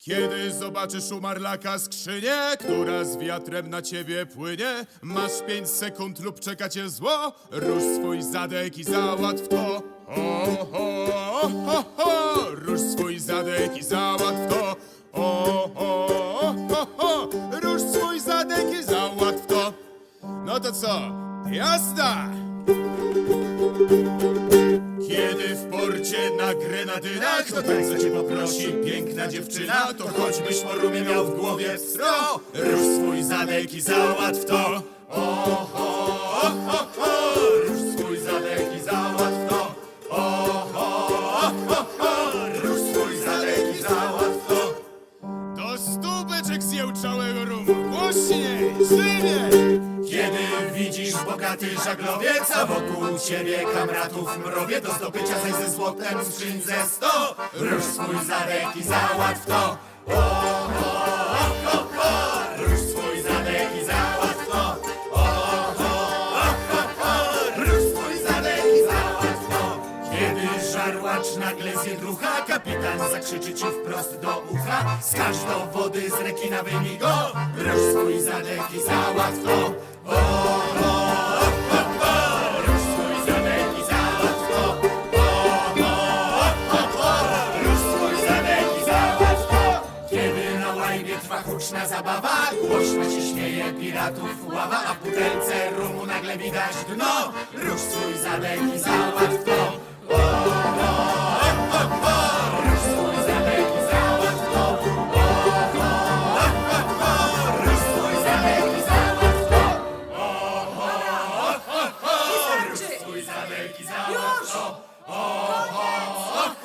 Kiedy zobaczysz u marlaka skrzynię, która z wiatrem na ciebie płynie, masz pięć sekund lub czeka cię zło, rusz swój zadek i załatw to. Ho, ho, ho, ho, rusz swój zadek i załatw to. Ho, ho, ho, ho, rusz swój zadek i załatw to. No to co? Jazda! Kiedy w porcie na grenadynach To co cię poprosi, piękna dziewczyna To choćbyś morumie miał w głowie wstro Rusz swój zadek i załatw to. Oho, ho, ho, Rusz swój zadek i załatw to. Oho, ho, ho Rusz swój zadek i załatw to. Do stu beczek zjełczałego rumu Głośniej, żywiej kiedy widzisz bogaty żaglowiec, a wokół ciebie kamratów mrowie do zdobycia zaś ze złotem skrzyń ze sto, rusz swój zadek i załatw to. O, o, o, o, rusz swój zadek i załatw to. Rusz swój zadek i załatw to. Kiedy żarłacz nagle zje drucha, kapitan zakrzyczy ci wprost do ucha. Skaż do wody z rekina wyjmij go, rusz swój zadek i załatw to. trwa huczna zabawa Głośno się śmieje piratów ława A w butelce rumu nagle widać dno Róż swój zadek i załatw to o, o. Już! Koniec!